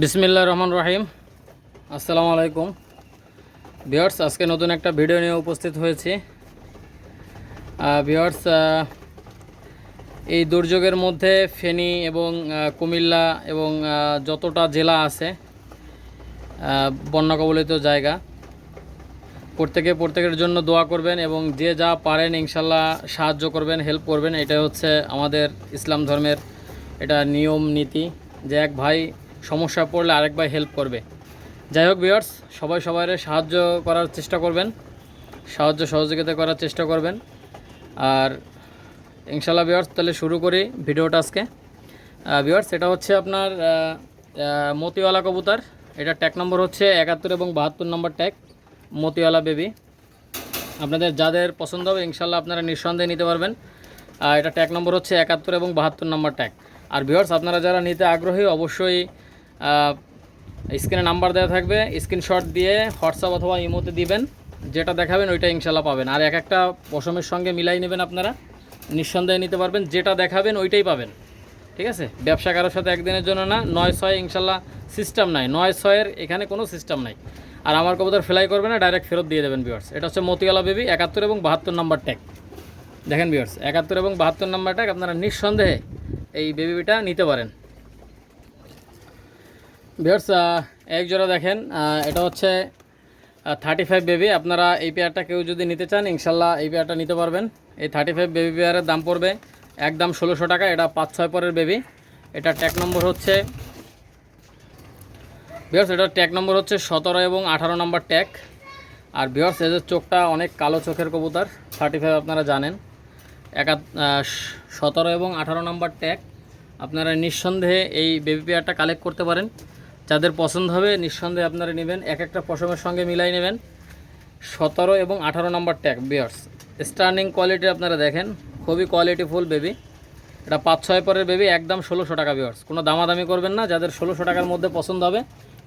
বিসমিল্লা রহমান রাহিম। আসসালামু আলাইকুম। ভিওর্স আজকে নতুন একটা ভিডিও নিয়ে উপস্থিত হয়েছি। ভিওর্স এই দুর্যোগের মধ্যে ফেনী এবং কুমিল্লা এবং যতটা জেলা আছে বন্যা কবলিত জায়গা, প্রত্যেকে প্রত্যেকের জন্য দোয়া করবেন এবং যে যা পারেন ইনশাল্লাহ সাহায্য করবেন, হেল্প করবেন। এটা হচ্ছে আমাদের ইসলাম ধর্মের এটা নিয়ম, নীতি যে এক ভাই সমস্যা পড়লে আরেক ভাই হেল্প করবে। যাই হোক বিয়ার্স সবাই সবাই সাহায্য করার চেষ্টা করবেন। সাহায্য সহযোগিতা করার চেষ্টা করবেন। আর ইনশাল্লাহ বিয়ার্স তাহলে শুরু করি ভিডিওটা আজকে। বিয়ার্স এটা হচ্ছে আপনার মতিওয়ালা কবুতর। এটা ট্যাগ নম্বর হচ্ছে একাত্তর এবং বাহাত্তর নম্বর ট্যাগ মতিওয়ালা বেবি আপনাদের যাদের পছন্দ হবে ইনশাল্লাহ আপনারা নিঃসন্দেহে নিতে পারবেন। আর এটা ট্যাগ নম্বর হচ্ছে একাত্তর এবং বাহাত্তর নম্বর ট্যাগ আর ভিউয়ার্স আপনারা যারা নিতে আগ্রহী, অবশ্যই স্ক্রিনে নাম্বার দেওয়া থাকবে, স্ক্রিনশট দিয়ে হোয়াটসঅ্যাপ অথবা ইমোতে দিবেন, যেটা দেখাবেন ওইটা ইনশাল্লাহ পাবেন। আর এক একটা পশমের সঙ্গে মিলাই নেবেন আপনারা, নিঃসন্দেহে নিতে পারবেন, যেটা দেখাবেন ওইটাই পাবেন। ঠিক আছে? ব্যবসা কারোর সাথে একদিনের জন্য না, নয় ছয় ইনশাল্লাহ সিস্টেম নাই, নয় ছয়ের এখানে কোনো সিস্টেম নাই। আর আমার কবুতর ফ্লাই করবে না ডাইরেক্ট ফেরত দিয়ে দেবেন বিয়ার্স এটা হচ্ছে মতিওয়ালা বেবি একাত্তর এবং বাহাত্তর নাম্বার ট্যাগ দেখেন বিয়ার্স একাত্তর এবং বাহাত্তর নাম্বার ট্যাগ আপনারা নিঃসন্দেহে এই বেবিটা নিতে পারেন। বিয়ার্স এক জোড়া দেখেন এটা হচ্ছে থার্টি ফাইভ বেবি আপনারা এই পেয়ারটা কেউ যদি নিতে চান, ইনশাল্লাহ এই পেয়ারটা নিতে পারবেন। এই থার্টি ফাইভ বেবি পেয়ারের দাম পড়বে একদম ষোলোশো টাকা, এটা পাঁচ ছয় পরের বেবি এটা ট্যাগ নম্বর হচ্ছে বিয়ার্স এটার ট্যাগ নম্বর হচ্ছে সতেরো এবং আঠারো নম্বর ট্যাগ আর বিয়ার্স এদের চোখটা অনেক কালো চোখের কবুতর থার্টি ফাইভ আপনারা জানেন। একা সতেরো এবং আঠারো নম্বর ট্যাগ আপনারা নিঃসন্দেহে এই বেবি পেয়ারটা কালেক্ট করতে পারেন। যাদের পছন্দ হবে নিঃসন্দেহে আপনারা নেবেন। এক একটা পশমের সঙ্গে মিলাই নেবেন। সতেরো এবং আঠারো নম্বর ট্যাগ বিয়ার্স স্টার্নিং কোয়ালিটি আপনারা দেখেন। খুবই কোয়ালিটিফুল বেবি এটা পাঁচ ছয় পরের বেবি একদম ষোলোশো টাকা বিয়ার্স কোনো দামাদামি করবেন না। যাদের ষোলোশো টাকার মধ্যে পছন্দ হবে,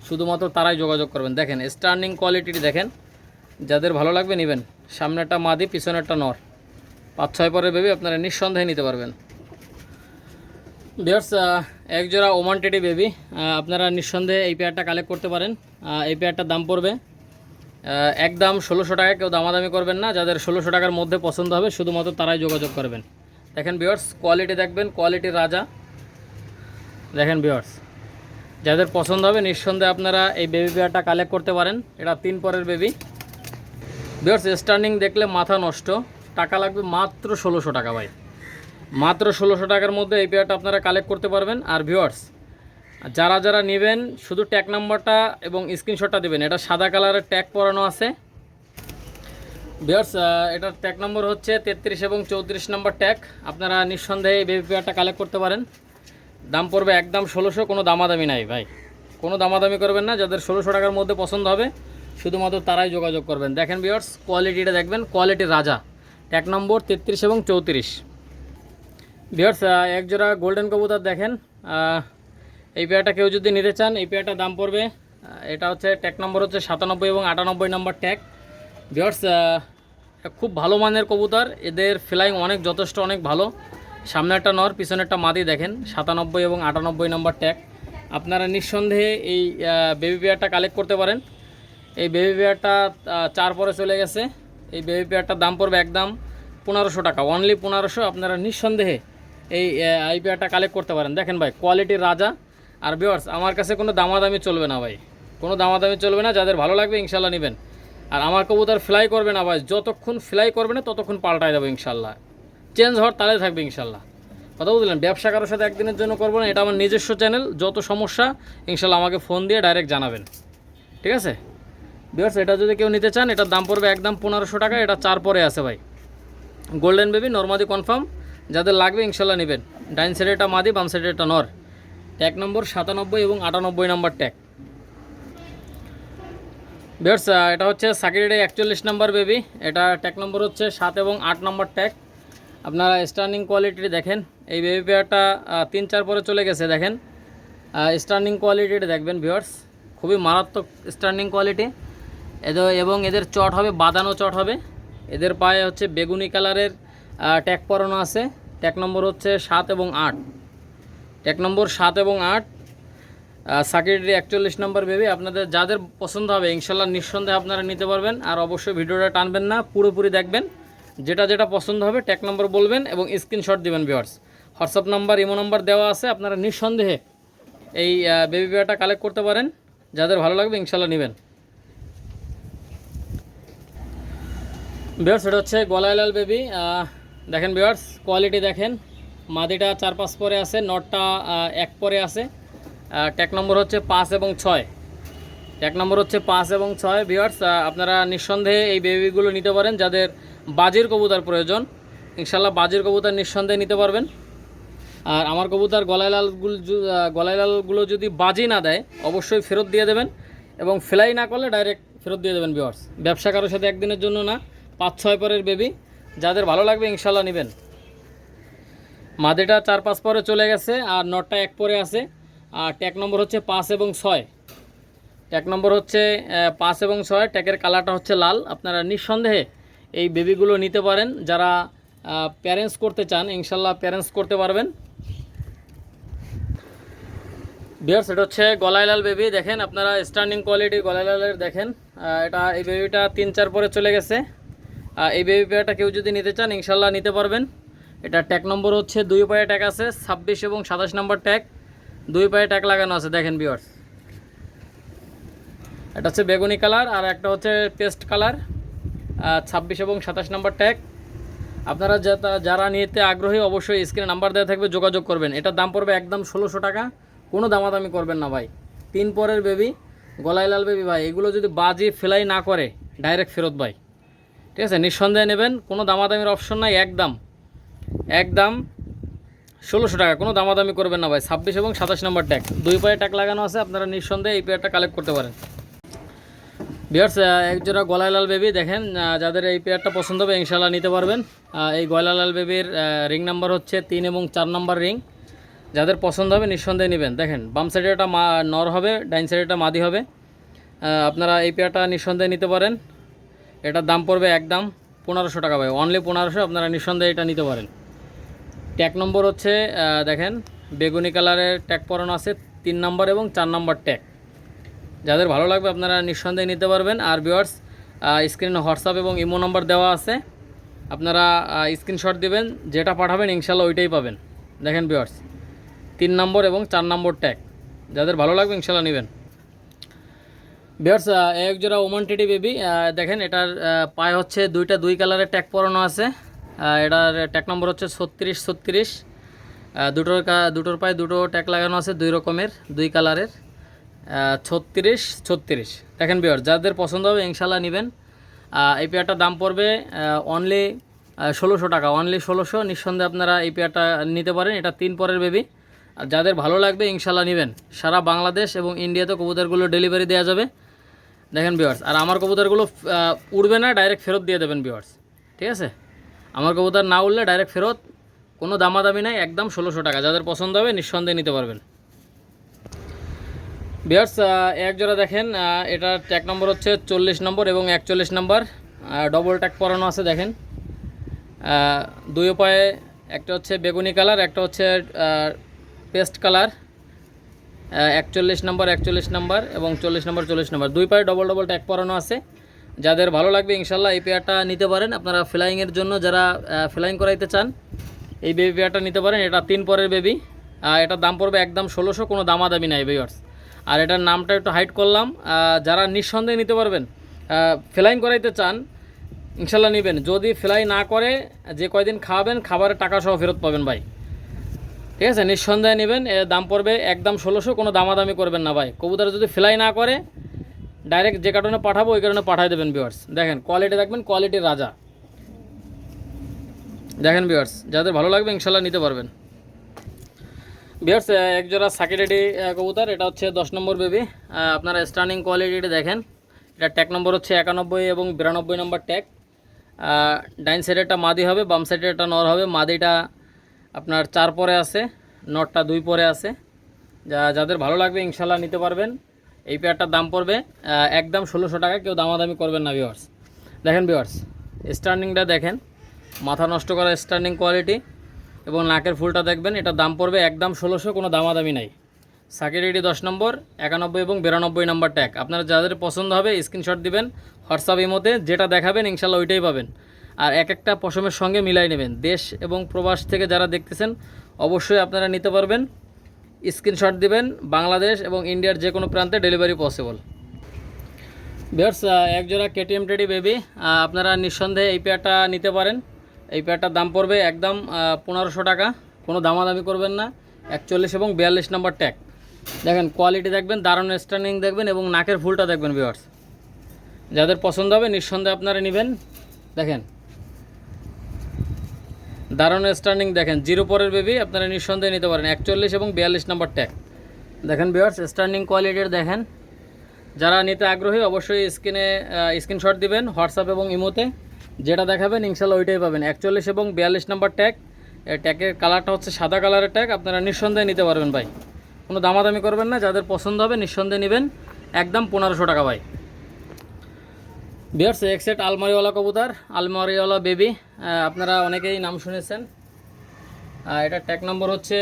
শুধুমাত্র তারাই যোগাযোগ করবেন। দেখেন স্টার্নিং কোয়ালিটি দেখেন। যাদের ভালো লাগবে, নেবেন। সামনেরটা মাদি, পিছনেরটা নর। পাঁচ ছয় পরের বেবি আপনারা নিঃসন্দেহে নিতে পারবেন। বিয়ার্স এক জোড়া ওমান টেডি বেবি আপনারা নিঃসন্দেহে এই পেয়ারটা কালেক্ট করতে পারেন। এই পেয়ারটার দাম পড়বে একদম ষোলোশো টাকা কেউ দামাদামি করবেন না, যাদের ষোলোশো টাকার মধ্যে পছন্দ হবে, শুধুমাত্র তারাই যোগাযোগ করবেন। দেখেন বিয়ার্স কোয়ালিটি দেখবেন কোয়ালিটি রাজা। দেখেন বিয়ার্স যাদের পছন্দ হবে, নিঃসন্দেহে আপনারা এই বেবি পেয়ারটা কালেক্ট করতে পারেন। এটা তিন পরের বেবি বিয়ার্স স্টার্নিং দেখলে মাথা নষ্ট, টাকা লাগবে মাত্র ষোলোশো টাকা ভাই। মাত্র ষোলোশো টাকার মধ্যে এই পেয়ারটা আপনারা কালেক্ট করতে পারবেন। আর ভিউয়ার্স যারা যারা নেবেন, শুধু ট্যাগ নাম্বারটা এবং স্ক্রিনশটটা দেবেন। এটা সাদা কালারের ট্যাগ পরানো আছে। ভিউয়ার্স এটার ট্যাগ নম্বর হচ্ছে তেত্রিশ এবং চৌত্রিশ নম্বর ট্যাগ আপনারা নিঃসন্দেহে এই বেবি পেয়ারটা কালেক্ট করতে পারেন। দাম পড়বে একদম ষোলোশো, কোনো দামাদামি নাই ভাই। কোনো দামাদামি করবেন না, যাদের ষোলোশো টাকার মধ্যে পছন্দ হবে, শুধুমাত্র তারাই যোগাযোগ করবেন। দেখেন ভিউয়ার্স কোয়ালিটিটা দেখবেন কোয়ালিটি রাজা। ট্যাগ নম্বর তেত্রিশ এবং চৌত্রিশ। ভিউয়ার্স এক জোড়া গোল্ডেন কবুতর দেখেন। এই পেয়ারটা কেউ যদি নিতে চান, এই পেয়ারটার দাম পড়বে এটা হচ্ছে ট্যাগ নম্বর হচ্ছে সাতানব্বই এবং আটানব্বই নম্বর ট্যাগ ভিউয়ার্স খুব ভালো মানের কবুতর, এদের ফ্লাইং অনেক যথেষ্ট, অনেক ভালো। সামনে একটা নর, পিছনে একটা মাদি দেখেন, সাতানব্বই এবং আটানব্বই নম্বর ট্যাগ আপনারা নিঃসন্দেহে এই বেবি পেয়ারটা কালেক্ট করতে পারেন। এই বেবি পেয়ারটা চার পরে চলে গেছে। এই বেবি পেয়ারটার দাম পড়বে একদম পনেরোশো টাকা অনলি পনেরোশো। আপনারা নিঃসন্দেহে এই পেয়ারটা কালেক্ট করতে পারেন। দেখেন ভাই কোয়ালিটির রাজা। আর বিয়ার্স আমার কাছে কোনো দামাদামি চলবে না ভাই। কোনো দামাদামি চলবে না, যাদের ভালো লাগবে ইনশাল্লাহ নেবেন। আর আমার কবুতর ফ্লাই করবে না ভাই, যতক্ষণ ফ্লাই করবে না, ততক্ষণ পাল্টায় যাবে ইনশাল্লাহ। চেঞ্জ হওয়ার তালে থাকবে ইনশাল্লাহ। কথা বুঝলেন? ব্যবসা কারোর সাথে একদিনের জন্য করব না, এটা আমার নিজস্ব চ্যানেল যত সমস্যা, ইনশাল্লাহ আমাকে ফোন দিয়ে ডাইরেক্ট জানাবেন। ঠিক আছে? বিয়ার্স এটা যদি কেউ নিতে চান, এটার দাম পড়বে একদম পনেরোশো টাকা, এটা চার পরে আছে ভাই। গোল্ডেন বেবি নর্মাদি কনফার্ম যাদের লাগবে ইনশাল্লাহ নেবেন। ডাইন সাইডে এটা মাদি, বাম সাইডে এটা নর। ট্যাগ নম্বর, সাতানব্বই এবং আটানব্বই নম্বর ট্যাগ। বিয়ার্স এটা হচ্ছে সাকিরিডে একচল্লিশ নম্বর বেবি এটা ট্যাগ নম্বর হচ্ছে সাত এবং আট নম্বর ট্যাগ আপনারা স্টার্নিং কোয়ালিটি দেখেন। এই বেবি পেয়ারটা তিন, চার পরে চলে গেছে, দেখেন। স্টার্নিং কোয়ালিটিটা দেখবেন ভিউয়ার্স খুবই মারাত্মক স্টার্নিং কোয়ালিটি এদের এবং এদের চট হবে, বাদানো চট হবে। এদের পায়ে হচ্ছে বেগুনি কালারের ট্যাগ পরানো আছে। ট্যাগ নম্বর হচ্ছে সাত এবং আট। ট্যাগ নম্বর সাত এবং আট সাকিরের একচল্লিশ নম্বর বেবি আপনাদের যাদের পছন্দ হবে, ইনশাল্লাহ নিঃসন্দেহে আপনারা নিতে পারবেন। আর অবশ্যই ভিডিওটা টানবেন না, পুরোপুরি দেখবেন। যেটা যেটা পছন্দ হবে ট্যাগ নম্বর বলবেন এবং স্ক্রিনশট দিবেন viewers WhatsApp number imo number দেওয়া আছে, আপনারা নিঃসন্দেহে এই বেবি পেয়ারটা কালেক্ট করতে পারেন। যাদের ভালো লাগবে, ইনশাল্লাহ নেবেন। বিয়ার্স এটা হচ্ছে গলাইলাল বেবি দেখেন বিয়ার্স কোয়ালিটি দেখেন। মাদিটা চার পাঁচ পরে আছে নটটা এক পরে আছে। ট্যাক নম্বর হচ্ছে পাঁচ এবং ছয়। ট্যাক নম্বর হচ্ছে পাঁচ এবং ছয়। বিয়ার্স আপনারা নিঃসন্দেহে এই বেবিগুলো নিতে পারেন যাদের বাজির কবুতার প্রয়োজন। ইনশাল্লাহ বাজির কবুতার নিঃসন্দেহে নিতে পারবেন। আর আমার কবুতার গলাইলালগুলো যু- আহ, গলাইলালগুলো যদি বাজি না দেয় অবশ্যই ফেরত দিয়ে দেবেন। এবং ফ্লাই না করলে ডাইরেক্ট ফেরত দিয়ে দেবেন বিয়ার্স ব্যবসা কারোর সাথে একদিনের জন্য না পাঁচ ছয় পরের বেবি যাদের ভালো লাগবে ইনশাল্লাহ নেবেন। মাদেটা চার পাঁচ পরে চলে গেছে আর নটটা এক পরে আছে। আর ট্যাক নম্বর হচ্ছে পাঁচ এবং ছয়। ট্যাক নম্বর হচ্ছে পাঁচ এবং ছয়। ট্যাকের কালারটা হচ্ছে লাল। আপনারা নিঃসন্দেহে এই বেবিগুলো নিতে পারেন। যারা প্যারেন্টস করতে চান, ইনশাল্লাহ প্যারেন্টস করতে পারবেন। বিয়ার্স এটা হচ্ছে গলাইলাল বেবি দেখেন, আপনারা স্ট্যান্ডিং কোয়ালিটি গলাইলালের দেখেন। এটা, এই বেবিটা তিন চার পরে চলে গেছে। এই বেবি পেয়ারটা কেউ যদি নিতে চান, ইনশাল্লাহ নিতে পারবেন। এটা ট্যাগ নম্বর হচ্ছে, দুই পায়ে ট্যাগ আছে, ছাব্বিশ এবং সাতাশ নম্বর ট্যাগ দুই পায়ে ট্যাগ লাগানো আছে, দেখেন বিয়ার্স এটা হচ্ছে বেগুনি কালার আর একটা হচ্ছে পেস্ট কালার ছাব্বিশ এবং সাতাশ নম্বর ট্যাগ আপনারা যারা নিতে আগ্রহী, অবশ্যই স্ক্রিনে নাম্বার দেওয়া থাকবে, যোগাযোগ করবেন। এটার দাম পড়বে একদম ষোলোশো টাকা। কোনো দামাদামি করবেন না ভাই। তিন পরের বেবি গলায় লাল বেবি ভাই। এগুলো যদি বাজি ফেলাই না করে ডাইরেক্ট ফেরত ভাই। ঠিক আছে, নিঃসন্দেহে নেবেন, কোনো দামাদামির অপশন নাই একদম একদম ষোলোশো টাকা, কোনো দামাদামি করবেন না ভাই, ছাব্বিশ এবং সাতাশ নম্বর ট্যাগ দুই পায়ে ট্যাগ লাগানো আছে, আপনারা নিঃসন্দেহে এই পেয়ারটা কালেক্ট করতে পারেন। বিয়ার্স একজোড়া গলাইলাল বেবি দেখেন যাদের এই পেয়ারটা পছন্দ হবে ইনশাল্লাহ নিতে পারবেন। এই গলাইলাল বেবির রিং নাম্বার হচ্ছে তিন এবং চার নাম্বার রিং যাদের পছন্দ হবে, নিঃসন্দেহে নেবেন। দেখেন, বাম সাইডে একটা মা নর হবে, ডাইন সাইডে একটা মাদি হবে। আপনারা এই পেয়ারটা নিঃসন্দেহে নিতে পারেন। এটার দাম পড়বে একদম পনেরোশো টাকা ভাই। অনলি পনেরোশো, আপনারা নিঃসন্দেহে এটা নিতে পারেন। ট্যাগ নম্বর হচ্ছে দেখেন, বেগুনি কালারের ট্যাগ পরানো আছে, তিন নম্বর এবং চার নম্বর ট্যাগ যাদের ভালো লাগবে আপনারা নিঃসন্দেহে নিতে পারবেন। আর ভিওয়ার্স স্ক্রিনে হোয়াটসঅ্যাপ এবং ইমো নম্বর দেওয়া আছে। আপনারা স্ক্রিনশট দিবেন, যেটা পাঠাবেন, ইনশাল্লাহ ওইটাই পাবেন। দেখেন ভিওয়ার্স তিন নম্বর এবং চার নম্বর ট্যাগ যাদের ভালো লাগবে, ইনশাল্লাহ নেবেন। ভিওয়ার্স এক জোড়া ওমান টেডি বেবি দেখেন এটার পায়ে হচ্ছে দুইটা দুই কালারের ট্যাগ পরানো আছে। এটার ট্যাগ নম্বর হচ্ছে ছত্রিশ ছত্রিশ। দুটোর দুটোর পায়ে দুটো ট্যাগ লাগানো আছে দুই রকমের, দুই কালারের ছত্রিশ ছত্রিশ। দেখেন বিয়ার যাদের পছন্দ হবে ইনশাল্লাহ নেবেন। এই পেয়ারটার দাম পড়বে অনলি ষোলোশো টাকা। অনলি ষোলোশো, নিঃসন্দেহে আপনারা এই পেয়ারটা নিতে পারেন। এটা তিন পরের বেবি আর যাদের ভালো লাগবে ইনশাল্লাহ নেবেন। সারা বাংলাদেশ এবং ইন্ডিয়াতে কবুতরগুলো ডেলিভারি দেওয়া যাবে। দেখেন বিয়ার্স আর আমার কবুতরগুলো উড়বে না ডাইরেক্ট ফেরত দিয়ে দেবেন বিওয়ার্স ঠিক আছে? আমার কবুতর না উঠলে ডাইরেক্ট ফেরত, কোনো দামাদামি নাই, একদম ষোলোশো টাকা, যাদের পছন্দ হবে নিঃসন্দেহে নিতে পারবেন। বিয়ার্স এক জোড়া দেখেন এটার ট্যাগ নম্বর হচ্ছে চল্লিশ নম্বর এবং একচল্লিশ নম্বর ডবল ট্যাক পরানো আছে, দেখেন। দুই পায়ে একটা হচ্ছে বেগুনি কালার একটা হচ্ছে পেস্ট কালার একচল্লিশ নম্বর একচল্লিশ নম্বর এবং চল্লিশ নম্বর চল্লিশ নম্বর। দুই পায়ে ডবল ডবল ট্যাগ পরানো আছে। যাদের ভালো লাগবে, ইনশাল্লাহ এই পেয়ারটা নিতে পারেন। আপনারা ফ্লাইংয়ের জন্য যারা ফ্লাইং করাইতে চান, এই বেবি পেয়ারটা নিতে পারেন। এটা তিন পরের বেবি এটার দাম পড়বে একদম ষোলোশো, কোনো দামাদামি নাই বেয়ার্স আর এটার নামটা একটু হাইট করলাম। যারা নিঃসন্দেহে নিতে পারবেন ফ্লাইং করাইতে চান, ইনশাল্লাহ নেবেন। যদি ফ্লাই না করে, যে কয়দিন খাওয়াবেন, খাবারের টাকা সহ ফেরত পাবেন ভাই। ঠিক আছে, নিঃসন্দেহে নেবেন, এর দাম পড়বে একদম ষোলোশো, কোনো দামাদামি করবেন না ভাই। কবুতর যদি ফ্লাই না করে ডাইরেক্ট যে কারণে পাঠাবো, ওই কারণে পাঠিয়ে দেবেন ভিউয়ার্স দেখেন কোয়ালিটি দেখবেন কোয়ালিটির রাজা। দেখেন বিওয়ার্স যাদের ভালো লাগবে, ইনশাল্লাহ নিতে পারবেন। ভিউয়ার্স এক জোড়া সাকিরেডি কবুতর, এটা হচ্ছে দশ নম্বর বেবি আপনারা স্টার্নিং কোয়ালিটিটা দেখেন। এটা ট্যাগ নম্বর হচ্ছে একানব্বই এবং বিরানব্বই নম্বর ট্যাগ ডাইন সাইডেরটা মাদি হবে, বাম সাইডেরটা নর হবে। মাদিটা আপনার চার পরে আছে, নটটা দুই পরে আছে। যা যাদের ভালো লাগবে ইনশাল্লাহ নিতে পারবেন। এই পেয়ারটার দাম পড়বে একদম ষোলোশো টাকা, কেউ দামাদামি করবেন না ভিওয়ার্স দেখেন ভিওয়ার্স স্টার্নিংটা দেখেন। মাথা নষ্ট করা স্টার্নিং কোয়ালিটি এবং নাকের ফুলটা দেখবেন, এটার দাম পড়বে একদম ষোলোশো, কোনো দামাদামি নাই। সাকিরিটি দশ নম্বর, একানব্বই এবং বিরানব্বই নম্বর ট্যাগ আপনারা যাদের পছন্দ হবে স্ক্রিনশট দিবেন, হোয়াটসঅ্যাপ ইমোতে, যেটা দেখাবেন ইনশাল্লাহ ওইটাই পাবেন। আর এক একটা পশমের সঙ্গে মিলাই নেবেন। দেশ এবং প্রবাস থেকে যারা দেখতেছেন, অবশ্যই আপনারা নিতে পারবেন। স্ক্রিনশট দিবেন, বাংলাদেশ এবং ইন্ডিয়ার যে কোনো প্রান্তে ডেলিভারি পসিবল বিয়ার্স এক জোড়া কেটিএম টেডি বেবি আপনারা নিঃসন্দেহে এই পেয়ারটা নিতে পারেন। এই পেয়ারটার দাম পড়বে একদম পনেরোশো টাকা। কোনো দামাদামি করবেন না। একচল্লিশ এবং বিয়াল্লিশ নম্বর ট্যাগ দেখেন কোয়ালিটি দেখবেন, দারুণ স্ট্যান্ডিং দেখবেন এবং নাকের ফুলটা দেখবেন বিয়ার্স যাদের পছন্দ হবে, নিঃসন্দেহে আপনারা নেবেন। দেখেন দারুণ স্ট্যান্ডিং দেখেন। জিরো পরের বেবি আপনারা নিঃসন্দেহে নিতে পারেন। একচল্লিশ এবং বিয়াল্লিশ নম্বর ট্যাগ দেখেন বিয়ার্স স্ট্যান্ডিং কোয়ালিটির দেখেন। যারা নিতে আগ্রহী অবশ্যই স্ক্রিনে স্ক্রিনশট দিবেন হোয়াটসঅ্যাপ এবং ইমোতে যেটা দেখাবেন, ইনশাল্লাহ ওইটাই পাবেন। একচল্লিশ এবং বিয়াল্লিশ নাম্বার ট্যাগ ট্যাগের কালারটা হচ্ছে সাদা কালারের ট্যাগ আপনারা নিঃসন্দেহে নিতে পারবেন ভাই। কোনো দামাদামি করবেন না। যাদের পছন্দ হবে নিঃসন্দেহে নেবেন। একদম পনেরোশো টাকা ভাই। বিয়ার্স এক্সেট আলমারিওয়ালা কবুতর, আলমারিওয়ালা বেবি আপনারা অনেকেই নাম শুনেছেন। এটার ট্যাগ নম্বর হচ্ছে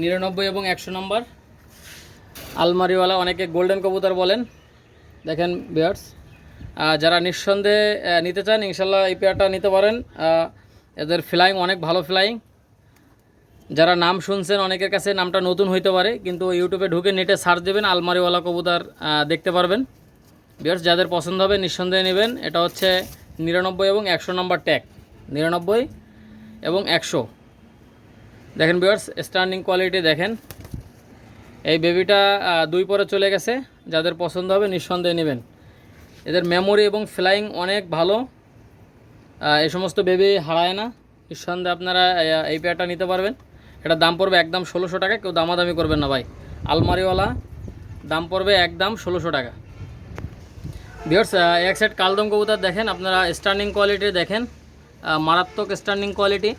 নিরানব্বই এবং একশো নম্বর আলমারিওয়ালা অনেকে গোল্ডেন কবুতর বলেন। দেখেন বিয়ার্স যারা নিঃসন্দেহে নিতে চান ইনশাল্লাহ এই পেয়ারটা নিতে পারেন। এদের ফ্লাইং অনেক ভালো ফ্লাইং যারা নাম শুনছেন, অনেকের কাছে নামটা নতুন হইতে পারে, কিন্তু ইউটিউবে ঢুকে নেটে সার্চ দেবেন আলমারিওয়ালা কবুতর দেখতে পারবেন। বিয়ার্স যাদের পছন্দ হবে, নিঃসন্দেহে নেবেন। এটা হচ্ছে নিরানব্বই এবং একশো নম্বর ট্যাগ নিরানব্বই এবং একশো। দেখেন বিয়ার্স স্ট্যান্ডিং কোয়ালিটি দেখেন। এই বেবিটা দুই পরে চলে গেছে। যাদের পছন্দ হবে, নিঃসন্দেহে নেবেন। এদের মেমোরি এবং ফ্লাইং অনেক ভালো। এই সমস্ত বেবি হারায় না। নিঃসন্দেহে আপনারা এই পেয়ারটা নিতে পারবেন। এটা দাম পড়বে একদম ষোলোশো টাকা। কেউ দামাদামি করবেন না ভাই। আলমারিওয়ালা, দাম পড়বে একদম ষোলোশো টাকা। ভিওর্স এক সাইড কালদম কবুতর দেখেন, আপনারা স্ট্যান্ডিং কোয়ালিটি দেখেন মারাত্মক স্ট্যান্ডিং কোয়ালিটি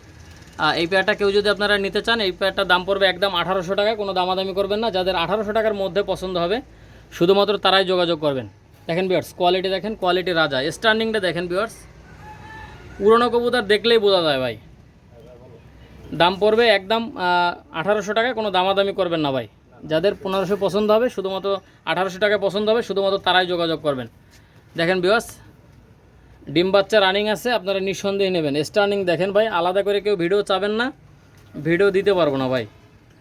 এই পেয়ারটা কেউ যদি আপনারা নিতে চান, এই পেয়ারটার দাম পড়বে একদম আঠারোশো টাকা, কোনো দামাদামি করবেন না। যাদের আঠারোশো টাকার মধ্যে পছন্দ হবে, শুধুমাত্র তারাই যোগাযোগ করবেন। দেখেন বিয়ার্স কোয়ালিটি দেখেন কোয়ালিটি রাজা। স্ট্যান্ডিংটা দেখেন বিয়ার্স পুরনো কবুতর দেখলেই বোঝা যায় ভাই। দাম পড়বে একদম আঠারোশো টাকা, কোনো দামাদামি করবেন না ভাই। যাদের পনেরোশো পছন্দ হবে, শুধুমাত্র আঠারোশো টাকা পছন্দ হবে, শুধুমাত্র তারাই যোগাযোগ করবেন। দেখেন বিয়াস ডিম বাচ্চা রানিং আছে আপনারা নিঃসন্দেহে নেবেন। স্টার্নিং দেখেন ভাই আলাদা করে কেউ ভিডিও চাবেন না ভিডিও দিতে পারব না ভাই।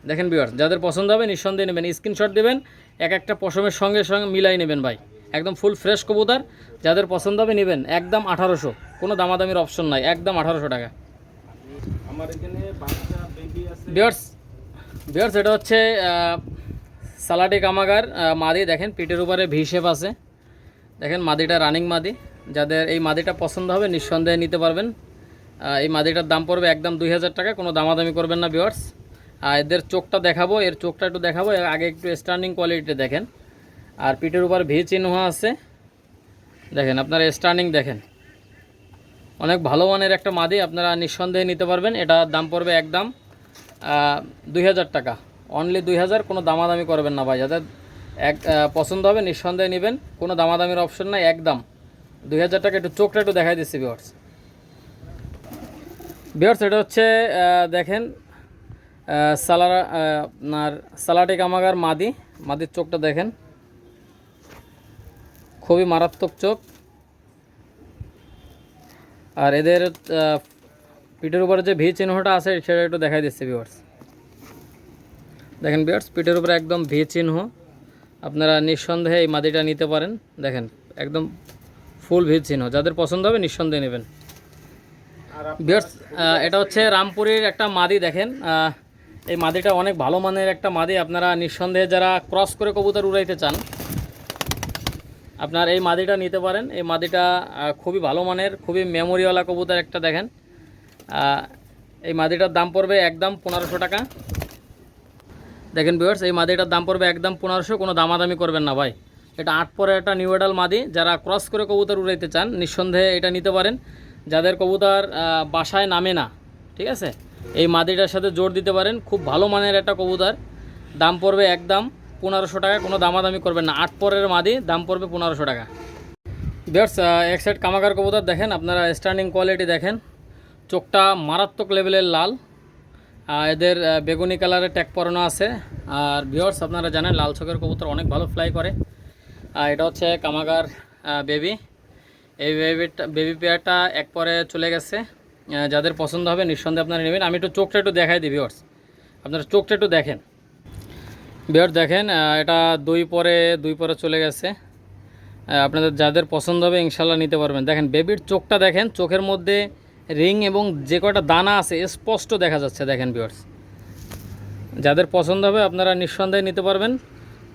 দেখেন বিয়ার যাদের পছন্দ হবে নিঃসন্দেহে নেবেন। স্ক্রিনশট দেবেন এক একটা পশমের সঙ্গে সঙ্গে মিলাই নেবেন ভাই। একদম ফুল ফ্রেশ কবুতর যাদের পছন্দ হবে নেবেন। একদম আঠারোশো কোনো দামাদামির অপশন নাই একদম আঠারোশো টাকা। বিয়ার্স বিয়ার্স এটা হচ্ছে সালাডি কামাগার মাদি দেখেন পিঠের উপরে ভি শেপ আছে। দেখেন মাদিটা রানিং মাদি। যাদের এই মাদিটা পছন্দ হবে নিঃসন্দেহে নিতে পারবেন। এই মাদিটার দাম পড়বে একদম দুই হাজার টাকা, কোনো দামাদামি করবেন না বিওয়ার্স আর এদের চোখটা দেখাবো, এর চোখটা একটু দেখাবো আগে একটু স্ট্যান্ডিং কোয়ালিটি দেখেন। আর পিঠের উপর ভি চিহ্ন আছে। দেখেন, আপনারা স্ট্যান্ডিং দেখেন। অনেক ভালো মানের একটা মাদি আপনারা নিঃসন্দেহে নিতে পারবেন। এটা দাম পড়বে একদম দুই হাজার টাকা। অনলি দুই হাজার, কোনো দামাদামি করবেন না ভাই। যাদের এক পছন্দ হবে, নিঃসন্দেহে নেবেন। কোনো দামাদামির অপশন নাই, একদম। দুই হাজার টাকা একটু চোখটা একটু দেখাই দিচ্ছি বিয়ার্স বিয়ার্স এটা হচ্ছে দেখেন সালারা আপনার সালাটি কামাগার মাদি। মাদির চোখটা দেখেন। খুবই মারাত্মক চোখ। আর এদের পিঠের উপরে যে ভি চিহ্নটা আছে, সেটা একটু দেখাই দিচ্ছে ভিউয়ার্স দেখেন ভিউয়ার্স পিঠের উপরে একদম ভি চিহ্ন। আপনারা নিঃসন্দেহে এই মাদিটা নিতে পারেন। দেখেন একদম ফুল ভি চিহ্ন। যাদের পছন্দ হবে নিঃসন্দেহে নেবেন। এটা হচ্ছে রামপুরের একটা মাদি দেখেন। এই মাদিটা অনেক ভালো মানের একটা মাদি। আপনারা নিঃসন্দেহে যারা ক্রস করে কবুতর উড়াইতে চান আপনার এই মাদিটা নিতে পারেন। এই মাদিটা খুবই ভালো মানের খুবই মেমোরিওয়ালা কবুতর একটা দেখেন। এই মাদিটার দাম পড়বে একদম পনেরোশো টাকা। দেখেন ভিউয়ার্স এই মাদিটার দাম পড়বে একদম পনেরোশো, কোনো দামাদামি করবেন না ভাই। এটা আট পরে একটা নিউ এডাল মাদি, যারা ক্রস করে কবুতর উড়াইতে চান, নিঃসন্দেহে এটা নিতে পারেন। যাদের কবুতর বাসায় নামে না, ঠিক আছে? এই মাদিটার সাথে জোর দিতে পারেন, খুব ভালো মানের একটা কবুতর। দাম পড়বে একদম পনেরোশো টাকা, কোনো দামাদামি করবেন না। আট পরের মাদি, দাম পড়বে পনেরোশো টাকা। বিয়ার্স এক সাইড কামাকার কবুতর দেখেন, আপনারা স্ট্যান্ডিং কোয়ালিটি দেখেন। চোখটা মারাত্মক লেভেলের লাল। এদের বেগুনি কালারের ট্যাগ পরানো আছে। আর ভিওর্স আপনারা জানেন, লাল চোখের কবুতর অনেক ভালো ফ্লাই করে। আর এটা হচ্ছে কামাগার বেবি এই বেবিটা বেবি পেয়ারটা এক পরে চলে গেছে। যাদের পছন্দ হবে, নিঃসন্দেহে আপনারা নেবেন। আমি একটু চোখটা একটু দেখাই দিই ভিওর্স আপনারা চোখটা একটু দেখেন। বিয়ার দেখেন এটা দুই পরে দুই পরে চলে গেছে। আপনাদের যাদের পছন্দ হবে ইনশাল্লাহ নিতে পারবেন। দেখেন বেবির চোখটা দেখেন, চোখের মধ্যে রিং এবং যে কয়টা দানা আছে স্পষ্ট দেখা যাচ্ছে, দেখেন বিয়ার্স যাদের পছন্দ হবে, আপনারা নিঃসন্দেহে নিতে পারবেন।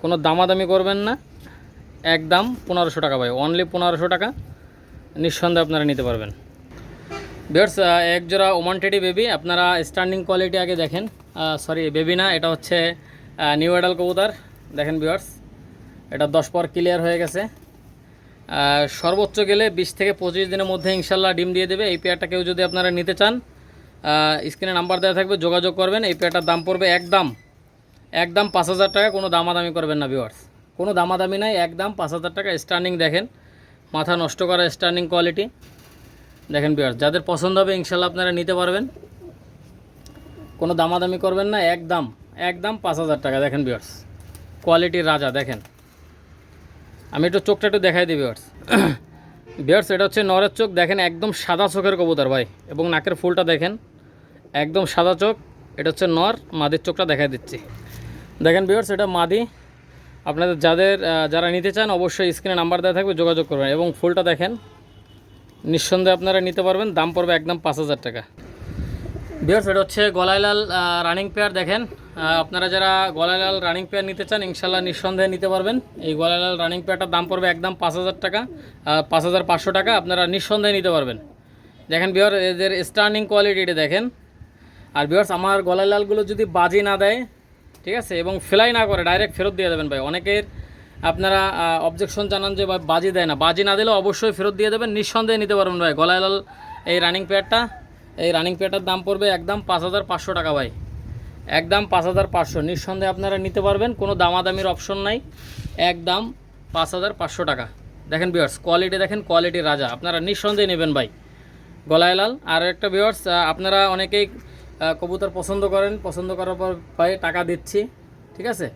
কোনো দামাদামি করবেন না। একদম পনেরোশো টাকা ভাই অনলি পনেরোশো টাকা। নিঃসন্দেহে আপনারা নিতে পারবেন। বিয়ার্স এক জোড়া ওমান টেডি বেবি আপনারা স্ট্যান্ডিং কোয়ালিটি আগে দেখেন। সরি বেবি না, এটা হচ্ছে নিউ এডাল কবুতর। দেখেন বিয়ার্স এটা দশ পর ক্লিয়ার হয়ে গেছে। সর্বোচ্চ গেলে বিশ থেকে পঁচিশ দিনের মধ্যে ইনশাল্লাহ ডিম দিয়ে দেবে। এই পেয়ারটা কেউ যদি আপনারা নিতে চান স্ক্রিনে নাম্বার দেওয়া থাকবে, যোগাযোগ করবেন। এই পেয়ারটার দাম পড়বে একদম একদম পাঁচ হাজার টাকা। কোনো দামাদামি করবেন না ভিওয়ার্স কোনো দামাদামি নাই, একদম পাঁচ হাজার টাকা স্টার্নিং দেখেন। মাথা নষ্ট করা স্টার্নিং কোয়ালিটি দেখেন ভিওয়ার্স যাদের পছন্দ হবে, ইনশাল্লাহ আপনারা নিতে পারবেন। কোনো দামাদামি করবেন না, একদম একদম পাঁচ হাজার টাকা। দেখেন ভিওয়ার্স কোয়ালিটির রাজা, দেখেন। আমি একটু চোখটা একটু দেখাই দিই ভিওয়ার্স ভিওয়ার্স এটা হচ্ছে নরের চোখ। দেখেন, একদম সাদা চোখের কবুতর ভাই, এবং নাকের ফুলটা দেখেন। একদম সাদা চোখ। এটা হচ্ছে নর। মাদির চোখটা দেখাই দিচ্ছি। দেখেন ভিওয়ার্স এটা মাদি। আপনাদের যাদের যারা নিতে চান, অবশ্যই স্ক্রিনে নাম্বার দেওয়া থাকবে, যোগাযোগ করবেন। এবং ফুলটা দেখেন, নিঃসন্দেহে আপনারা নিতে পারবেন। দাম পড়বে একদম পাঁচ হাজার টাকা। বিয়ার্স এটা হচ্ছে গলাইলাল রানিং পেয়ার দেখেন। আপনারা যারা গলালাল রানিং পেয়ার নিতে চান, ইনশাল্লাহ নিঃসন্দেহে নিতে পারবেন। এই গলালাল রানিং পেয়ারটার দাম পড়বে একদম পাঁচ হাজার টাকা পাঁচ হাজার পাঁচশো টাকা, আপনারা নিঃসন্দেহে নিতে পারবেন। দেখেন বিয়ার এদের স্টার্নিং কোয়ালিটিটা দেখেন। আর বিয়ার্স আমার গলাইলালগুলো যদি বাজি না দেয়, ঠিক আছে, এবং ফ্লাই না করে ডাইরেক্ট ফেরত দিয়ে দেবেন ভাই। অনেকের আপনারা অবজেকশন জানান যে ভাই বাজি দেয় না। বাজি না দিলেও অবশ্যই ফেরত দিয়ে দেবেন, নিঃসন্দেহে নিতে পারবেন ভাই। গলাইলাল এই রানিং পেয়ারটা এই রানিং পেয়ারটার দাম পড়বে একদম পাঁচ হাজার পাঁচশো টাকা ভাই। একদম পাঁচ হাজার পাঁচশো। নিঃসন্দেহে আপনারা নিতে পারবেন, কোনো দামাদামির অপশন নাই। একদম পাঁচ হাজার পাঁচশো টাকা। দেখেন বিয়ার্স কোয়ালিটি দেখেন কোয়ালিটি রাজা। আপনারা নিঃসন্দেহে নেবেন ভাই। গলায় লাল। আর একটা বিয়ার্স আপনারা অনেকেই কবুতর পছন্দ করেন, পছন্দ করার পর ভাই টাকা দিচ্ছি, ঠিক আছে?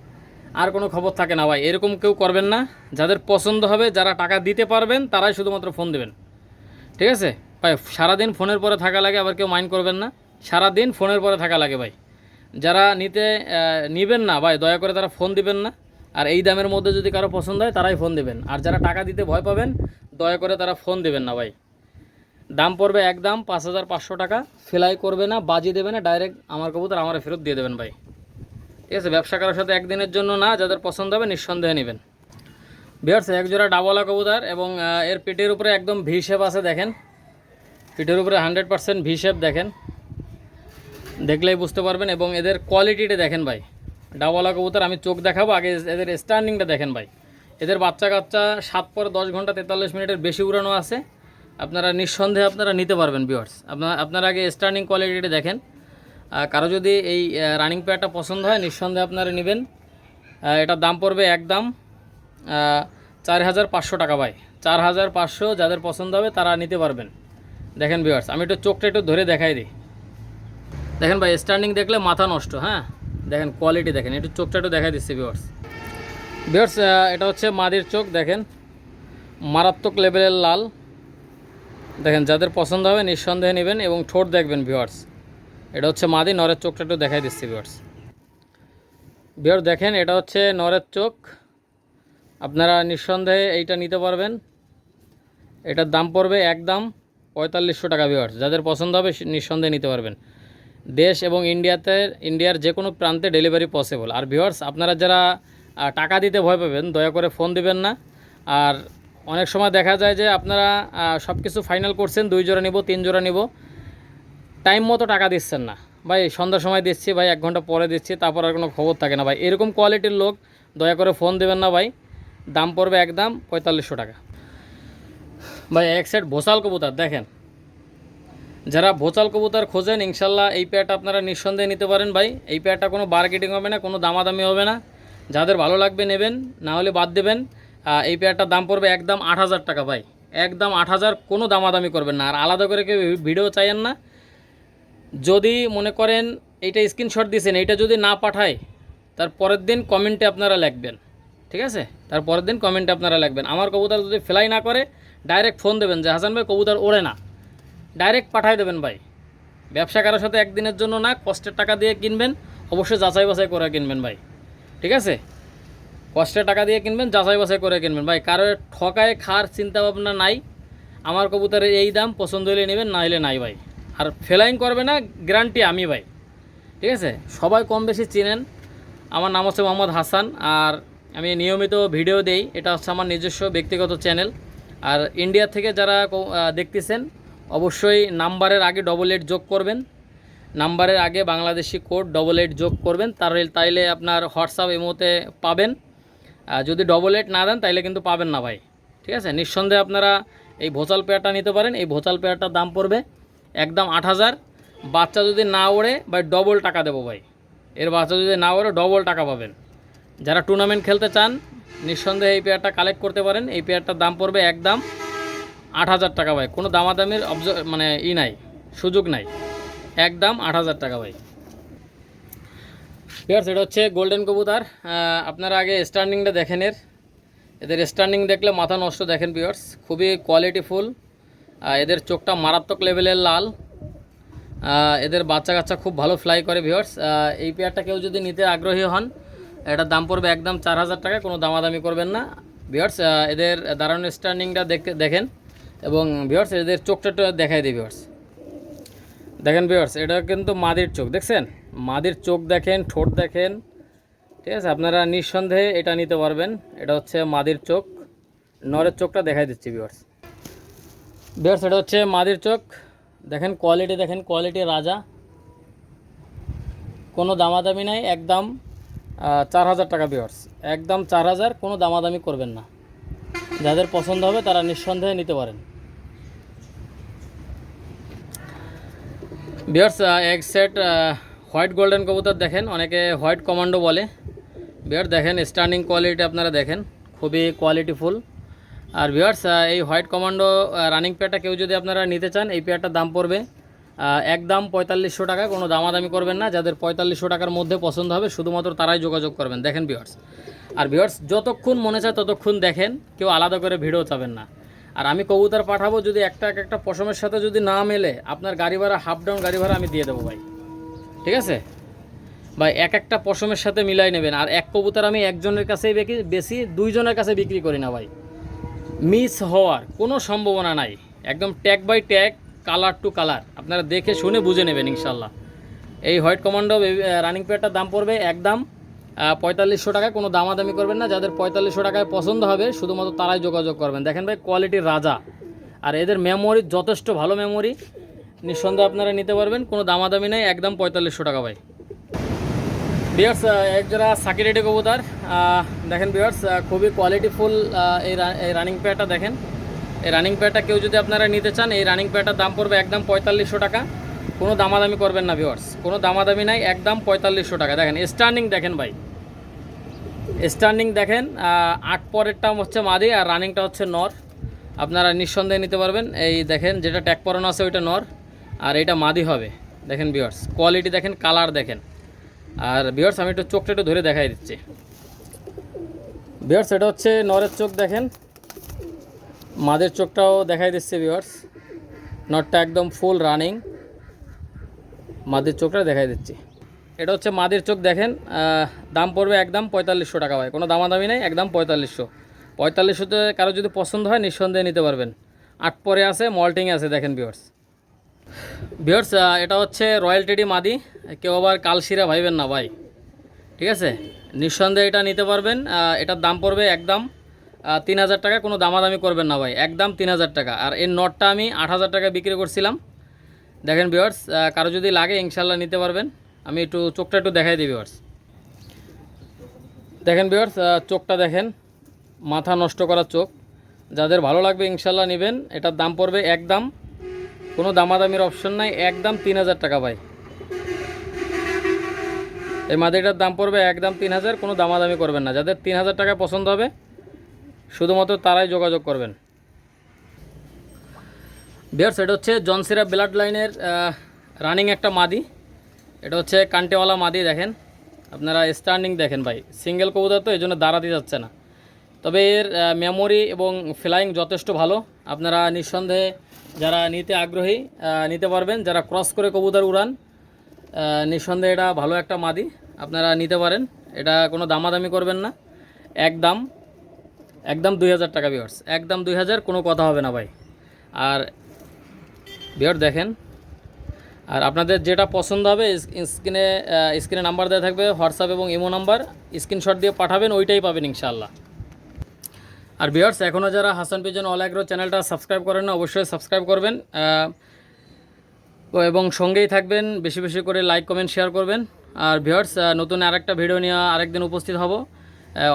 আর কোনো খবর থাকে না ভাই। এরকম কেউ করবেন না। যাদের পছন্দ হবে, যারা টাকা দিতে পারবেন, তারাই শুধুমাত্র ফোন দেবেন। ঠিক আছে? ভাই, সারাদিন ফোনের পরে থাকা লাগে, আবার কেউ মাইন্ড করবেন না। সারাদিন ফোনের পরে থাকা লাগে ভাই। যারা নিতে নিবেন না, ভাই, দয়া করে তারা ফোন দিবেন না। আর এই দামের মধ্যে যদি কারও পছন্দ হয়, তারাই ফোন দেবেন। আর যারা টাকা দিতে ভয় পাবেন, দয়া করে তারা ফোন দেবেন না, ভাই। দাম পড়বে একদম পাঁচ হাজার পাঁচশো টাকা। ফেলাই করবে না, বাজি দেবে না ডাইরেক্ট আমার কবুতর আমার ফেরত দিয়ে দেবেন, ভাই। ঠিক আছে, ব্যবসা করার সাথে একদিনের জন্য না, যাদের পছন্দ হবে নিঃসন্দেহে নেবেন। বিয়ার্স এক জোড়া ডাবলা কবুতর এবং এর পেটের উপরে একদম ভি শেপ আছে, দেখেন। পিঠের উপরে হান্ড্রেড পার্সেন্ট ভি শেপ দেখেন। দেখলেই বুঝতে পারবেন এবং এদের কোয়ালিটিটা দেখেন ভাই। ডাবলা কবুতর, আমি চোখ দেখাবো, আগে এদের স্ট্যান্ডিংটা দেখেন ভাই। এদের বাচ্চা কাচ্চা সাত পর দশ ঘণ্টা তেতাল্লিশ মিনিটের বেশি উড়ানো আছে। আপনারা নিঃসন্দেহে আপনারা নিতে পারবেন বিয়ার্স আপনারা আপনারা আগে স্ট্যান্ডিং কোয়ালিটিটা দেখেন। কারও যদি এই রানিং পেয়ারটা পছন্দ হয়, নিঃসন্দেহে আপনারা নেবেন। এটার দাম পড়বে একদম চার হাজার পাঁচশো টাকা ভাই। চার হাজার পাঁচশো যাদের পছন্দ হবে, তারা নিতে পারবেন। দেখেন বিয়ার্স আমি একটু চোখটা একটু ধরে দেখাই দিই। দেখেন ভাই স্ট্যান্ডিং দেখলে মাথা নষ্ট হ্যাঁ? দেখেন কোয়ালিটি দেখেন, একটু চোখটা একটু দেখাই দিচ্ছি বিয়ার্স বিয়ার্স এটা হচ্ছে মাদির চোখ, দেখেন। মারাত্মক লেভেলের লাল। দেখেন, যাদের পছন্দ হবে নিঃসন্দেহে নেবেন এবং ঠোঁট দেখবেন ভিওয়ার্স এটা হচ্ছে মাদি, নরের চোখটা একটু দেখাই দিচ্ছি ভিওয়ার্স ভিওর দেখেন, এটা হচ্ছে নরের চোখ। আপনারা নিঃসন্দেহে এইটা নিতে পারবেন। এটার দাম পড়বে একদম পঁয়তাল্লিশশো টাকা ভিওয়ার্স যাদের পছন্দ হবে, নিঃসন্দেহে নিতে পারবেন। দেশ এবং ইন্ডিয়াতে, ইন্ডিয়ার যে কোনো প্রান্তে ডেলিভারি পসিবল আর ভিওয়ার্স আপনারা যারা টাকা দিতে ভয় পাবেন, দয়া করে ফোন দিবেন না। আর অনেক সময় দেখা যায় যে আপনারা সব কিছু ফাইনাল করছেন, দুই জোড়া নিব, তিন জোড়া নিব। টাইম মতো টাকা দিচ্ছেন না। ভাই, সন্ধ্যার সময় দিচ্ছি, ভাই, এক ঘণ্টা পরে দিচ্ছি, তারপর আর কোনো খবর থাকে না। ভাই, এরকম কোয়ালিটির লোক, দয়া করে ফোন দেবেন না, ভাই। দাম পড়বে একদম পঁয়তাল্লিশশো টাকা। ভাই, এক সাইড ভোসাল কবুতার, দেখেন। যারা ভোচাল কবুতর খোঁজেন, ইনশাল্লাহ এই পেয়ারটা আপনারা নিঃসন্দেহে নিতে পারেন ভাই। এই পেয়ারটা কোনো মার্কেটিং হবে না, কোনো দামাদামি হবে না। যাদের ভালো লাগবে নেবেন, না হলে বাদ দেবেন। এই পেয়ারটার দাম পড়বে একদম আট হাজার টাকা ভাই। একদম আট হাজার কোনো দামাদামি করবেন না। আর আলাদা করে কেউ ভিডিও চাইয়েন না। যদি মনে করেন এইটা স্ক্রিনশট দিয়েছেন, এইটা যদি না পাঠায়, তার পরের দিন কমেন্টে আপনারা লিখবেন। ঠিক আছে? তার পরের দিন কমেন্টে আপনারা লিখবেন। আমার কবুতর যদি ফ্লাই না করে ডাইরেক্ট ফোন দেবেন যে, হাসান ভাই, কবুতর ওড়ে না। ডাইরেক্ট পাঠাই দেবেন ভাই। ব্যবসা কারোর সাথে একদিনের জন্য না, কষ্টের টাকা দিয়ে কিনবেন, অবশ্যই যাচাই বাছাই করে কিনবেন ভাই। ঠিক আছে? কষ্টের টাকা দিয়ে কিনবেন, যাচাই বাছাই করে কিনবেন। ভাই, কারোর ঠকায় খাওয়ার চিন্তা ভাবনা নাই। আমার কবুতরের এই দাম, পছন্দ হলে নেবেন, না হলে নাই ভাই। আর ফেলাইং করবে না, গ্যারান্টি আমি ভাই। ঠিক আছে? সবাই কম বেশি চিনেন। আমার নাম হচ্ছে মোহাম্মদ হাসান, আর আমি নিয়মিত ভিডিও দেই। এটা হচ্ছে আমার নিজস্ব ব্যক্তিগত চ্যানেল। আর ইন্ডিয়া থেকে যারা দেখতেছেন অবশ্যই নাম্বারের আগে ডবল এইট যোগ করবেন। নাম্বারের আগে বাংলাদেশি কোড ডবল এইট যোগ করবেন। তাহলে, তাইলে আপনার হোয়াটসঅ্যাপ এমোতে পাবেন। যদি ডবল এইট না দেন, তাইলে কিন্তু পাবেন না ভাই। ঠিক আছে? নিঃসন্দেহে আপনারা এই ভোচাল পেয়ারটা নিতে পারেন। এই ভোচাল পেয়ারটার দাম পড়বে একদম আট হাজার। বাচ্চা যদি না ওড়ে, ভাই ডবল টাকা দেবো ভাই। এর বাচ্চা যদি না ওড়ে ডবল টাকা পাবেন। যারা টুর্নামেন্ট খেলতে চান, নিঃসন্দেহে এই পেয়ারটা কালেক্ট করতে পারেন। এই পেয়ারটার দাম পড়বে একদম আট হাজার টাকা ভাই। কোনো দামাদামির অবজ মানে ই নাই, সুযোগ নাই। একদম আট হাজার টাকা ভাই। পিয়ার্স এটা হচ্ছে গোল্ডেন কবুতর আপনারা আগে স্ট্যান্ডিংটা দেখেন এর। এদের স্ট্যান্ডিং দেখলে মাথা নষ্ট দেখেন পিয়ার্স খুবই কোয়ালিটিফুল এদের চোখটা মারাত্মক লেভেলের লাল। এদের বাচ্চা কাচ্চা খুব ভালো ফ্লাই করে ভিওর্স এই পেয়ারটা কেউ যদি নিতে আগ্রহী হন এটার দাম পড়বে একদম চার হাজার টাকা কোনো দামাদামি করবেন না। ভিওর্স এদের দাঁড়ানোর স্ট্যান্ডিংটা দেখে দেখেন। এবং ভিওর্স এদের চোখটা দেখাই দিই ভিওর্স দেখেন ভিওর্স এটা কিন্তু মাদির চোখ, দেখছেন? মাদির চোখ দেখেন, ঠোঁট দেখেন, ঠিক আছে? আপনারা নিঃসন্দেহে এটা নিতে পারবেন। এটা হচ্ছে মাদির চোখ। নরের চোখটা দেখাই দিচ্ছি ভিওর্স ভিওর্স এটা হচ্ছে মাদির চোখ। দেখেন কোয়ালিটি দেখেন কোয়ালিটি রাজা। কোনো দামাদামি নাই, একদম চার হাজার টাকা ভিওর্স একদম চার হাজার, কোনো দামাদামি করবেন না। যাদের পছন্দ হবে তারা নিঃসন্দেহে নিতে পারেন। বিয়ার্স এক সেট হোয়াইট গোল্ডেন কবুতর দেখেন। অনেকে হোয়াইট কমান্ডো বলে। বিয়ার দেখেন স্টার্নিং কোয়ালিটি আপনারা দেখেন। খুবই কোয়ালিটিফুল আর বিয়ার্স এই হোয়াইট কমান্ডো রানিং পেয়ারটা কেউ যদি আপনারা নিতে চান এই পেয়ারটার দাম পড়বে আহ, একদম পঁয়তাল্লিশশো টাকা। কোনো দামাদামি করবেন না। যাদের পঁয়তাল্লিশশো টাকার মধ্যে পছন্দ হবে শুধুমাত্র তারাই যোগাযোগ করবেন। দেখেন বিয়ার্স আর বিয়ার্স যতক্ষণ মনে চায় ততক্ষণ দেখেন, কেউ আলাদা করে ভিডিও চাবেন না। আর আমি কবুতর পাঠাবো যদি একটা এক একটা পশমের সাথে যদি না মেলে, আপনার গাড়ি ভাড়া হাফ ডাউন গাড়ি ভাড়া আমি দিয়ে দেবো ভাই। ঠিক আছে? ভাই, এক একটা পশমের সাথে মিলাই নেবেন। আর এক কবুতর আমি একজনের কাছেই বেশি বেশি, দুইজনের কাছে বিক্রি করি না ভাই। মিস হওয়ার কোনো সম্ভাবনা নাই। একদম tag by tag colour to colour আপনারা দেখে শুনে বুঝে নেবেন, ইনশাল্লাহ। এই হোয়াইট কমান্ডো রানিং পেয়ারটার দাম পড়বে একদম পঁয়তাল্লিশশো টাকা কোনো দামাদামি করবেন না। যাদের পঁয়তাল্লিশশো টাকায় পছন্দ হবে, শুধুমাত্র তারাই যোগাযোগ করবেন। দেখেন ভাই কোয়ালিটির রাজা। আর এদের মেমোরি যথেষ্ট ভালো মেমোরি নিঃসন্দেহে আপনারা নিতে পারবেন, কোনো দামাদামি নেই, একদম পঁয়তাল্লিশশো টাকা ভাই। বিয়ার্স এক জোড়া সাকিরেডি কবুতর। দেখেন বিয়ার্স খুবই কোয়ালিটিফুল এই এই রানিং পেয়ারটা দেখেন। এই রানিং পেয়ারটা কেউ যদি আপনারা নিতে চান, এই রানিং পেয়ারটার দাম পড়বে একদম পঁয়তাল্লিশশো টাকা। কোনো দামাদামি করবেন না ভিওয়ার্স কোনো দামাদামি নাই, একদম পঁয়তাল্লিশশো টাকা। দেখেন স্টার্নিং দেখেন ভাই। স্টার্নিং দেখেন আট পরেরটা হচ্ছে মাদি আর রানিংটা হচ্ছে নর। আপনারা নিঃসন্দেহে নিতে পারবেন। এই দেখেন, যেটা ট্যাগ পরানো আছে ওইটা নর। আর এইটা মাদি হবে। দেখেন বিয়ার্স কোয়ালিটি দেখেন কালার দেখেন। আর বিয়ার্স আমি একটু চোখটা একটু ধরে দেখাই দিচ্ছি। বিয়ার্স এটা হচ্ছে নরের চোখ দেখেন। মাদের চোখটাও দেখাই দিচ্ছে ভিওয়ার্স নটটা একদম ফুল রানিং মাদের চোখটা দেখাই দিচ্ছি। এটা হচ্ছে মাদের চোখ, দেখেন দাম পড়বে একদম পঁয়তাল্লিশশো টাকা ভাই। কোনো দামাদামি নেই, একদম পঁয়তাল্লিশশো। পঁয়তাল্লিশশোতে কারও যদি পছন্দ হয়, নিঃসন্দেহে নিতে পারবেন। আট পরে আছে মল্টিং আছে, দেখেন বিয়ার্স বিয়ার্স এটা হচ্ছে রয়্যাল টেডি মাদি। কেউ আবার কালশিরা ভাইবেন না ভাই। ঠিক আছে? নিঃসন্দেহে এটা নিতে পারবেন এটার দাম পড়বে একদম তিন হাজার টাকা। কোনো দামাদামি করবেন না ভাই, একদম তিন হাজার টাকা। আর এর নটটা আমি আট হাজার টাকা বিক্রি করছিলাম। দেখেন বিয়ার্স কারও যদি লাগে ইনশাল্লাহ নিতে পারবেন। আমি একটু চোখটা একটু দেখাই দিই বিয়ার্স দেখেন বিয়ার্স চোখটা দেখেন। মাথা নষ্ট করা চোখ। যাদের ভালো লাগবে ইনশাল্লাহ নেবেন। এটার দাম পড়বে একদম কোনো দামাদামির অপশন নাই। একদম তিন হাজার টাকা ভাই। এই মাদিটার দাম পড়বে একদম তিন হাজার। কোনো দামাদামি করবেন না। যাদের তিন হাজার টাকা পছন্দ হবে, শুধুমাত্র তারাই যোগাযোগ করবেন। বিয়ার্স এটা হচ্ছে জনসিরা ব্লাড লাইনের রানিং একটা মাদি। এটা হচ্ছে কান্টেওয়ালা মাদি, দেখেন। আপনারা স্ট্যান্ডিং দেখেন ভাই। সিঙ্গেল কবুতর তো এই জন্য দাঁড়াতে যাচ্ছে না। তবে এর মেমোরি এবং ফ্লাইং যথেষ্ট ভালো। আপনারা নিঃসন্দেহে যারা নিতে আগ্রহী নিতে পারবেন। যারা ক্রস করে কবুতর উড়ান নিঃসন্দেহে এটা ভালো একটা মাদি। আপনারা নিতে পারেন। এটা কোনো দামাদামি করবেন না। একদম একদম দুই হাজার টাকা বিয়ার্স একদম দুই হাজার, কোনো কথা হবে না ভাই। আর বিয়ার দেখেন। আর আপনাদের যেটা পছন্দ হবে স্ক্রিনে স্ক্রিনে নাম্বার দেওয়া থাকবে, হোয়াটসঅ্যাপ এবং ইমো নাম্বার। স্ক্রিনশট দিয়ে পাঠাবেন, ওইটাই পাবেন ইনশাআল্লাহ। আর বিয়ার্স এখনও যারা হাসান পিজন অল অ্যাগ্রো চ্যানেলটা সাবস্ক্রাইব করেন না, অবশ্যই সাবস্ক্রাইব করবেন। এবং সঙ্গেই থাকবেন, বেশি বেশি করে লাইক, কমেন্ট, শেয়ার করবেন। আর ভিউয়ার্স নতুন আরেকটা ভিডিও নিয়ে আরেকদিন উপস্থিত হব।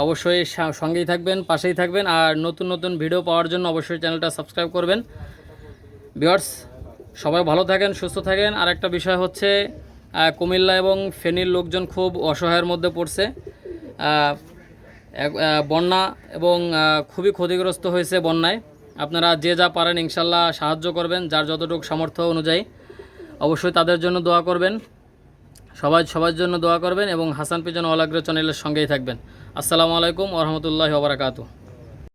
অবশ্যই সঙ্গেই থাকবেন, পাশেই থাকবেন। আর নতুন নতুন ভিডিও পাওয়ার জন্য অবশ্যই চ্যানেলটা সাবস্ক্রাইব করবেন। ভিউয়ার্স সবাই ভালো থাকেন, সুস্থ থাকেন। আর একটা বিষয় হচ্ছে কুমিল্লা এবং ফেনীর লোকজন খুব অসহায়ের মধ্যে পড়ছে। বন্যা এবং খুবই ক্ষতিগ্রস্ত হয়েছে বন্যায়। আপনারা যে যা পারেন ইনশাল্লাহ সাহায্য করবেন, যার যতটুকু সামর্থ্য অনুযায়ী। অবশ্যই তাদের জন্য দোয়া করবেন। সবাই, সবার জন্য দোয়া করবেন এবং হাসান পিজন অলাগ্র চ্যানেলের সঙ্গেই থাকবেন। আসসালামু আলাইকুম ওরহমতুল্লাহ ওবরাকাতু